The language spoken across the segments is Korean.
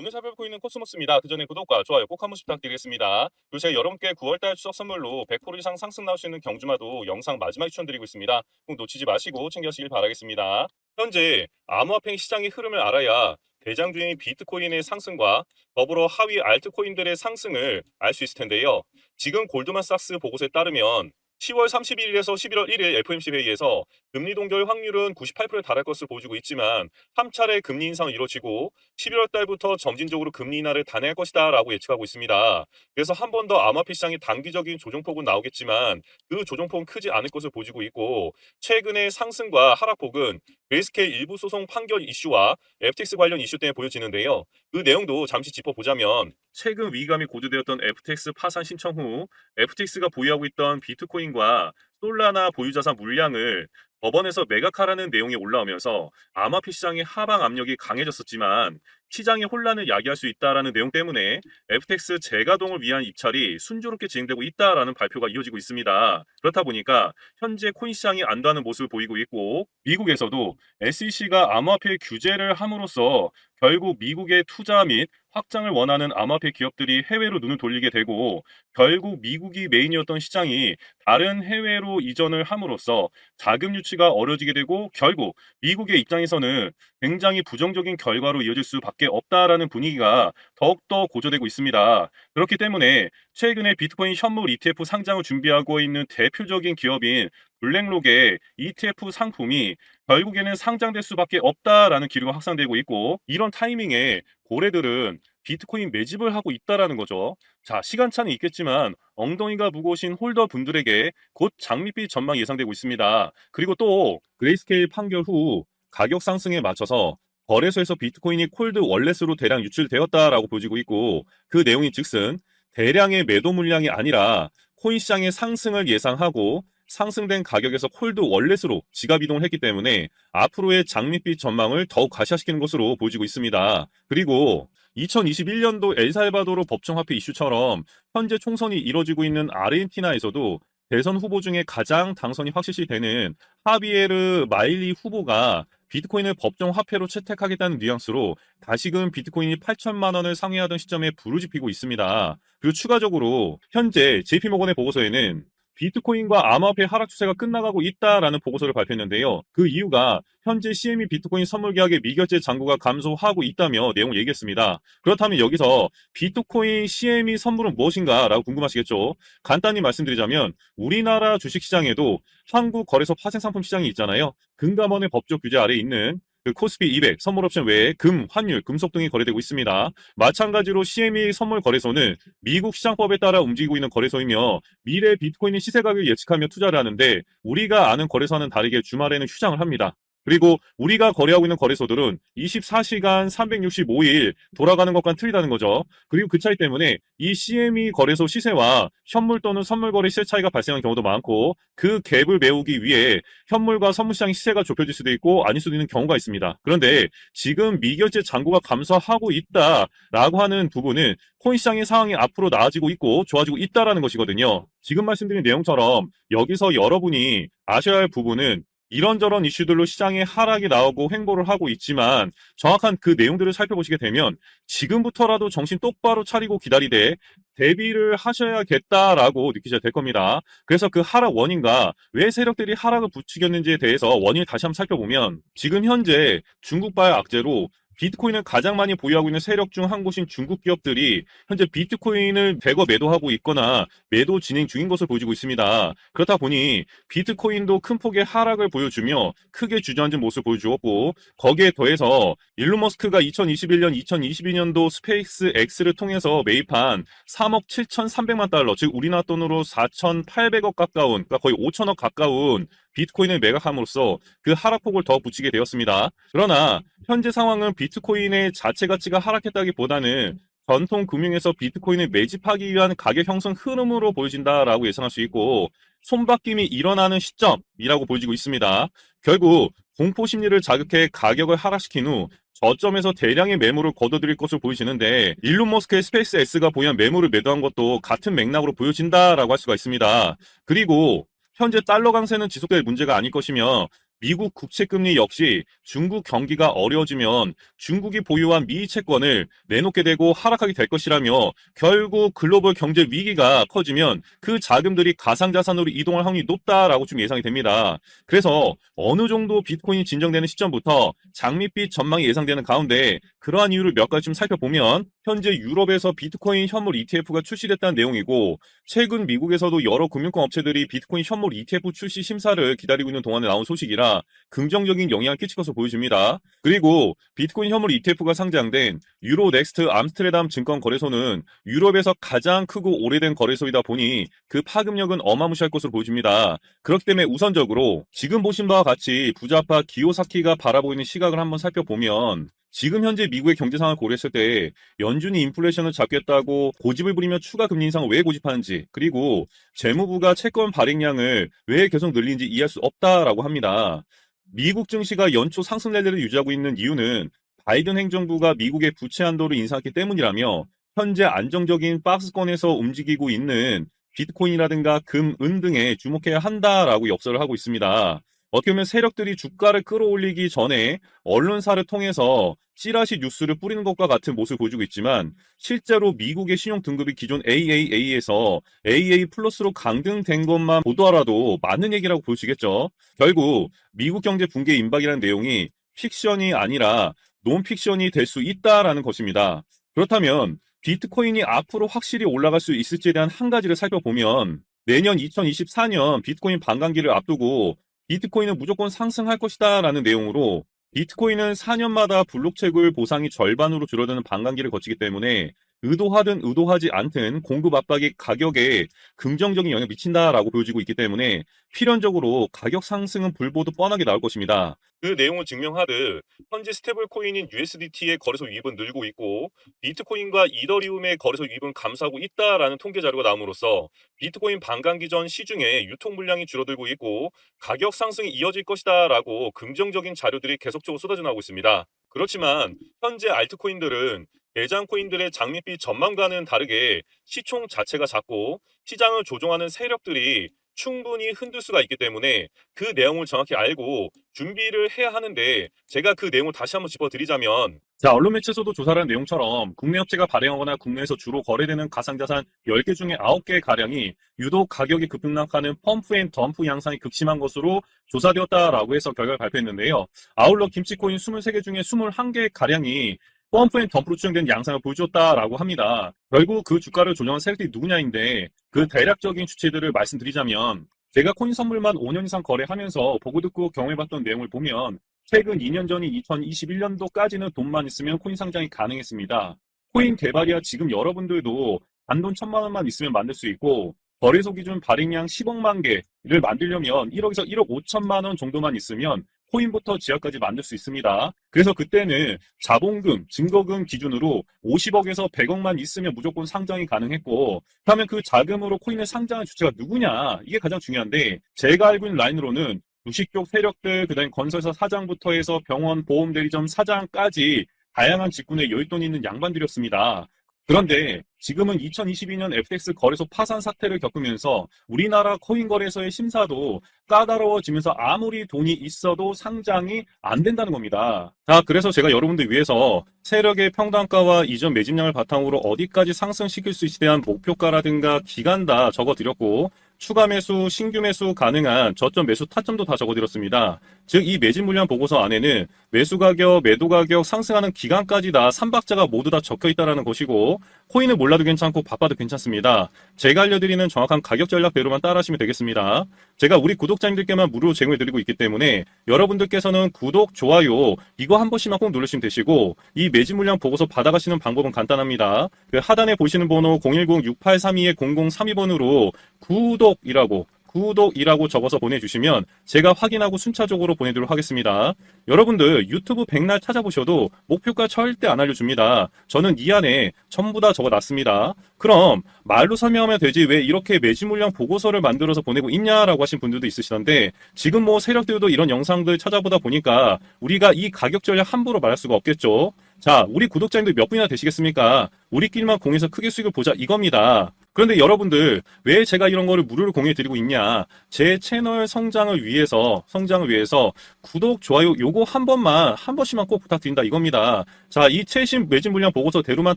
오늘 살펴보고 있는 코스모스입니다. 그 전에 구독과 좋아요 꼭 한 번씩 부탁드리겠습니다. 그리고 제가 여러분께 9월달 추석 선물로 100% 이상 상승 나올 수 있는 경주마도 영상 마지막에 추천드리고 있습니다. 꼭 놓치지 마시고 챙겨시길 바라겠습니다. 현재 암호화폐 시장의 흐름을 알아야 대장주인 비트코인의 상승과 더불어 하위 알트코인들의 상승을 알 수 있을 텐데요. 지금 골드만삭스 보고서에 따르면 10월 31일에서 11월 1일 FOMC 회의에서 금리 동결 확률은 98%에 달할 것으로 보여지고 있지만 한 차례 금리 인상이 이루어지고 11월 달부터 점진적으로 금리 인하를 단행할 것이다 라고 예측하고 있습니다. 그래서 한 번 더 암호화폐 시장의 단기적인 조정폭은 나오겠지만 그 조정폭은 크지 않을 것으로 보여지고 있고 최근의 상승과 하락폭은 그레이스케일 일부 소송 판결 이슈와 FTX 관련 이슈 때문에 보여지는데요. 그 내용도 잠시 짚어보자면 최근 위기감이 고조되었던 FTX 파산 신청 후 FTX가 보유하고 있던 비트코인과 솔라나 보유자산 물량을 법원에서 매각하라는 내용이 올라오면서 암호화폐 시장의 하방 압력이 강해졌었지만 시장의 혼란을 야기할 수 있다라는 내용 때문에 FTX 재가동을 위한 입찰이 순조롭게 진행되고 있다라는 발표가 이어지고 있습니다. 그렇다 보니까 현재 코인 시장이 안도하는 모습을 보이고 있고 미국에서도 SEC가 암호화폐 규제를 함으로써 결국 미국의 투자 및 확장을 원하는 암호화폐 기업들이 해외로 눈을 돌리게 되고 결국 미국이 메인이었던 시장이 다른 해외로 이전을 함으로써 자금 유치가 어려지게 되고 결국 미국의 입장에서는 굉장히 부정적인 결과로 이어질 수밖에 없다라는 분위기가 더욱더 고조되고 있습니다. 그렇기 때문에 최근에 비트코인 현물 ETF 상장을 준비하고 있는 대표적인 기업인 블랙록의 ETF 상품이 결국에는 상장될 수밖에 없다라는 기류가 확산되고 있고 이런 타이밍에 고래들은 비트코인 매집을 하고 있다라는 거죠. 자, 시간차는 있겠지만 엉덩이가 무거우신 홀더 분들에게 곧 장밋빛 전망 예상되고 있습니다. 그리고 또 그레이스케일 판결 후 가격 상승에 맞춰서 거래소에서 비트코인이 콜드 월렛으로 대량 유출되었다라고 보여지고 있고 그 내용이 즉슨 대량의 매도 물량이 아니라 코인 시장의 상승을 예상하고 상승된 가격에서 콜드 월렛으로 지갑 이동을 했기 때문에 앞으로의 장밋빛 전망을 더욱 가시화시키는 것으로 보여지고 있습니다. 그리고 2021년도 엘살바도르 법정 화폐 이슈처럼 현재 총선이 이뤄지고 있는 아르헨티나에서도 대선 후보 중에 가장 당선이 확실시 되는 하비에르 마일리 후보가 비트코인을 법정 화폐로 채택하겠다는 뉘앙스로 다시금 비트코인이 8천만 원을 상회하던 시점에 부르짖히고 있습니다. 그리고 추가적으로 현재 JP모건의 보고서에는 비트코인과 암호화폐 하락 추세가 끝나가고 있다라는 보고서를 발표했는데요. 그 이유가 현재 CME 비트코인 선물 계약의 미결제 잔고가 감소하고 있다며 내용을 얘기했습니다. 그렇다면 여기서 비트코인 CME 선물은 무엇인가라고 궁금하시겠죠? 간단히 말씀드리자면 우리나라 주식시장에도 한국 거래소 파생상품 시장이 있잖아요. 금감원의 법적 규제 아래 있는 그 코스피 200 선물 옵션 외에 금, 환율, 금속 등이 거래되고 있습니다. 마찬가지로 CME 선물 거래소는 미국 시장법에 따라 움직이고 있는 거래소이며 미래 비트코인의 시세 가격을 예측하며 투자를 하는데 우리가 아는 거래소와는 다르게 주말에는 휴장을 합니다. 그리고 우리가 거래하고 있는 거래소들은 24시간 365일 돌아가는 것과는 틀리다는 거죠. 그리고 그 차이 때문에 이 CME 거래소 시세와 현물 또는 선물 거래 시세 차이가 발생하는 경우도 많고 그 갭을 메우기 위해 현물과 선물 시장 시세가 좁혀질 수도 있고 아닐 수도 있는 경우가 있습니다. 그런데 지금 미결제 잔고가 감소하고 있다라고 하는 부분은 코인 시장의 상황이 앞으로 나아지고 있고 좋아지고 있다라는 것이거든요. 지금 말씀드린 내용처럼 여기서 여러분이 아셔야 할 부분은 이런저런 이슈들로 시장에 하락이 나오고 횡보를 하고 있지만 정확한 그 내용들을 살펴보시게 되면 지금부터라도 정신 똑바로 차리고 기다리되 대비를 하셔야겠다라고 느끼셔야 될 겁니다. 그래서 그 하락 원인과 왜 세력들이 하락을 부추겼는지에 대해서 원인을 다시 한번 살펴보면 지금 현재 중국발 악재로 비트코인을 가장 많이 보유하고 있는 세력 중 한 곳인 중국 기업들이 현재 비트코인을 대거 매도하고 있거나 매도 진행 중인 것으로 보여지고 있습니다. 그렇다 보니 비트코인도 큰 폭의 하락을 보여주며 크게 주저앉은 모습을 보여주었고 거기에 더해서 일론 머스크가 2021년, 2022년도 스페이스 X를 통해서 매입한 3억 7,300만 달러, 즉 우리나라 돈으로 4,800억 가까운, 그러니까 거의 5천억 가까운 비트코인을 매각함으로써 그 하락폭을 더 붙이게 되었습니다. 그러나 현재 상황은 비트코인의 자체 가치가 하락했다기보다는 전통 금융에서 비트코인을 매집하기 위한 가격 형성 흐름으로 보여진다라고 예상할 수 있고 손바뀜이 일어나는 시점이라고 보여지고 있습니다. 결국 공포 심리를 자극해 가격을 하락시킨 후 저점에서 대량의 매물을 거둬들일 것으로 보이시는데 일론 머스크의 스페이스 S가 보유한 매물을 매도한 것도 같은 맥락으로 보여진다라고 할 수가 있습니다. 그리고 현재 달러 강세는 지속될 문제가 아닐 것이며 미국 국채금리 역시 중국 경기가 어려워지면 중국이 보유한 미 채권을 내놓게 되고 하락하게 될 것이라며 결국 글로벌 경제 위기가 커지면 그 자금들이 가상자산으로 이동할 확률이 높다라고 좀 예상이 됩니다. 그래서 어느 정도 비트코인이 진정되는 시점부터 장밋빛 전망이 예상되는 가운데 그러한 이유를 몇 가지 좀 살펴보면 현재 유럽에서 비트코인 현물 ETF가 출시됐다는 내용이고 최근 미국에서도 여러 금융권 업체들이 비트코인 현물 ETF 출시 심사를 기다리고 있는 동안에 나온 소식이라 긍정적인 영향을 끼칠 것으로 보여집니다. 그리고 비트코인 현물 ETF가 상장된 유로 넥스트 암스테르담 증권 거래소는 유럽에서 가장 크고 오래된 거래소이다 보니 그 파급력은 어마무시할 것으로 보여집니다. 그렇기 때문에 우선적으로 지금 보신 바와 같이 부자파 기요사키가 바라보이는 시각을 한번 살펴보면 지금 현재 미국의 경제 상황을 고려했을 때 연준이 인플레이션을 잡겠다고 고집을 부리며 추가 금리 인상을 왜 고집하는지 그리고 재무부가 채권 발행량을 왜 계속 늘리는지 이해할 수 없다라고 합니다. 미국 증시가 연초 상승 레벨을 유지하고 있는 이유는 바이든 행정부가 미국의 부채 한도를 인상했기 때문이라며 현재 안정적인 박스권에서 움직이고 있는 비트코인이라든가 금, 은 등에 주목해야 한다라고 역설을 하고 있습니다. 어떻게 보면 세력들이 주가를 끌어올리기 전에 언론사를 통해서 찌라시 뉴스를 뿌리는 것과 같은 모습을 보여주고 있지만 실제로 미국의 신용 등급이 기존 AAA에서 AA 플러스로 강등된 것만 보더라도 맞는 얘기라고 보시겠죠. 결국 미국 경제 붕괴 임박이라는 내용이 픽션이 아니라 논픽션이 될 수 있다라는 것입니다. 그렇다면 비트코인이 앞으로 확실히 올라갈 수 있을지에 대한 한 가지를 살펴보면 내년 2024년 비트코인 반감기를 앞두고 비트코인은 무조건 상승할 것이다 라는 내용으로 비트코인은 4년마다 블록체굴 보상이 절반으로 줄어드는 반감기를 거치기 때문에 의도하든 의도하지 않든 공급 압박이 가격에 긍정적인 영향을 미친다라고 보여지고 있기 때문에 필연적으로 가격 상승은 불보듯 뻔하게 나올 것입니다. 그 내용을 증명하듯 현재 스테이블 코인인 USDT의 거래소 유입은 늘고 있고 비트코인과 이더리움의 거래소 유입은 감소하고 있다라는 통계 자료가 나옴으로써 비트코인 반감기 전 시중에 유통 물량이 줄어들고 있고 가격 상승이 이어질 것이다라고 긍정적인 자료들이 계속적으로 쏟아져 나오고 있습니다. 그렇지만 현재 알트코인들은 대장 코인들의 장밋빛 전망과는 다르게 시총 자체가 작고 시장을 조종하는 세력들이 충분히 흔들 수가 있기 때문에 그 내용을 정확히 알고 준비를 해야 하는데 제가 그 내용을 다시 한번 짚어드리자면 자 언론 매체에서도 조사를 한 내용처럼 국내 업체가 발행하거나 국내에서 주로 거래되는 가상자산 10개 중에 9개 가량이 유독 가격이 급등락하는 펌프 앤 덤프 양상이 극심한 것으로 조사되었다라고 해서 결과를 발표했는데요. 아울러 김치코인 23개 중에 21개 가량이 펌프 앤 덤프로 추정된 양상을 보여주었다라고 합니다. 결국 그 주가를 조정한 세력들이 누구냐인데 그 대략적인 주체들을 말씀드리자면 제가 코인 선물만 5년 이상 거래하면서 보고 듣고 경험해봤던 내용을 보면 최근 2년 전인 2021년도까지는 돈만 있으면 코인 상장이 가능했습니다. 코인 개발이야 지금 여러분들도 단돈 천만 원만 있으면 만들 수 있고 거래소 기준 발행량 10억만 개를 만들려면 1억에서 1억 5천만 원 정도만 있으면 코인부터 지하까지 만들 수 있습니다. 그래서 그때는 자본금, 증거금 기준으로 50억에서 100억만 있으면 무조건 상장이 가능했고, 그러면 그 자금으로 코인을 상장한 주체가 누구냐? 이게 가장 중요한데, 제가 알고 있는 라인으로는 주식 쪽 세력들, 그 다음에 건설사 사장부터 해서 병원, 보험 대리점 사장까지 다양한 직군에 여윳돈이 있는 양반들이었습니다. 그런데 지금은 2022년 FTX 거래소 파산 사태를 겪으면서 우리나라 코인 거래소의 심사도 까다로워지면서 아무리 돈이 있어도 상장이 안 된다는 겁니다. 자, 그래서 제가 여러분들 위해서 세력의 평단가와 이전 매집량을 바탕으로 어디까지 상승시킬 수 있에 대한 목표가라든가 기간 다 적어드렸고 추가 매수, 신규 매수 가능한 저점 매수 타점도 다 적어드렸습니다. 즉, 이 매집 물량 보고서 안에는 매수 가격, 매도 가격, 상승하는 기간까지 다 3박자가 모두 다 적혀 있다는 것이고, 코인을 몰라도 괜찮고 바빠도 괜찮습니다. 제가 알려드리는 정확한 가격 전략대로만 따라하시면 되겠습니다. 제가 우리 구독자님들께만 무료로 제공해드리고 있기 때문에 여러분들께서는 구독, 좋아요, 이거 한 번씩만 꼭 누르시면 되시고, 이 매집 물량 보고서 받아가시는 방법은 간단합니다. 그 하단에 보시는 번호 010-6832-0032번으로 구독 이라고 구독이라고 적어서 보내주시면 제가 확인하고 순차적으로 보내드리도록 하겠습니다. 여러분들 유튜브 백날 찾아보셔도 목표가 절대 안 알려줍니다. 저는 이 안에 전부 다 적어놨습니다. 그럼 말로 설명하면 되지 왜 이렇게 매집 물량 보고서를 만들어서 보내고 있냐라고 하신 분들도 있으시던데 지금 뭐 세력들도 이런 영상들 찾아보다 보니까 우리가 이 가격 전략 함부로 말할 수가 없겠죠. 자, 우리 구독자님들 몇 분이나 되시겠습니까? 우리끼리만 공해서 크게 수익을 보자 이겁니다. 그런데 여러분들 왜 제가 이런 거를 무료로 공유해 드리고 있냐? 제 채널 성장을 위해서 성장을 위해서 구독, 좋아요 요거 한 번만 한 번씩만 꼭 부탁드린다 이겁니다. 자, 이 최신 매진 물량 보고서 대로만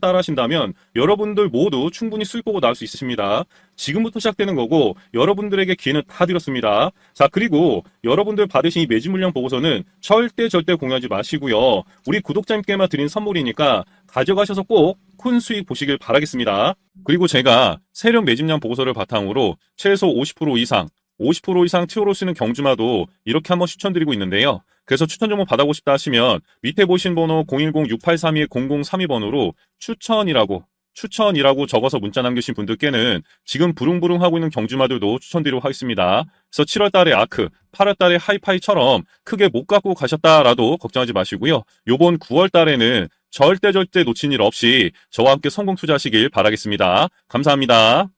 따라하신다면 여러분들 모두 충분히 수익 보고 나올 수 있으십니다. 지금부터 시작되는 거고 여러분들에게 기회는 다 드렸습니다. 자, 그리고 여러분들 받으신 이 매진 물량 보고서는 절대 절대 공유하지 마시고요. 우리 구독자님께만 드린 선물이니까 가져가셔서 꼭 큰 수익 보시길 바라겠습니다. 그리고 제가 세력 매집량 보고서를 바탕으로 최소 50% 이상, 50% 이상 티오로 쓰는 경주마도 이렇게 한번 추천드리고 있는데요. 그래서 추천 정보 받아보고 싶다 하시면 밑에 보신 번호 010-6832-0032번으로 추천이라고 추천이라고 적어서 문자 남겨주신 분들께는 지금 부릉부릉 하고 있는 경주마들도 추천드리도록 하겠습니다. 그래서 7월 달에 아크, 8월 달에 하이파이처럼 크게 못 갖고 가셨다라도 걱정하지 마시고요. 요번 9월 달에는 절대 절대 놓친 일 없이 저와 함께 성공 투자하시길 바라겠습니다. 감사합니다.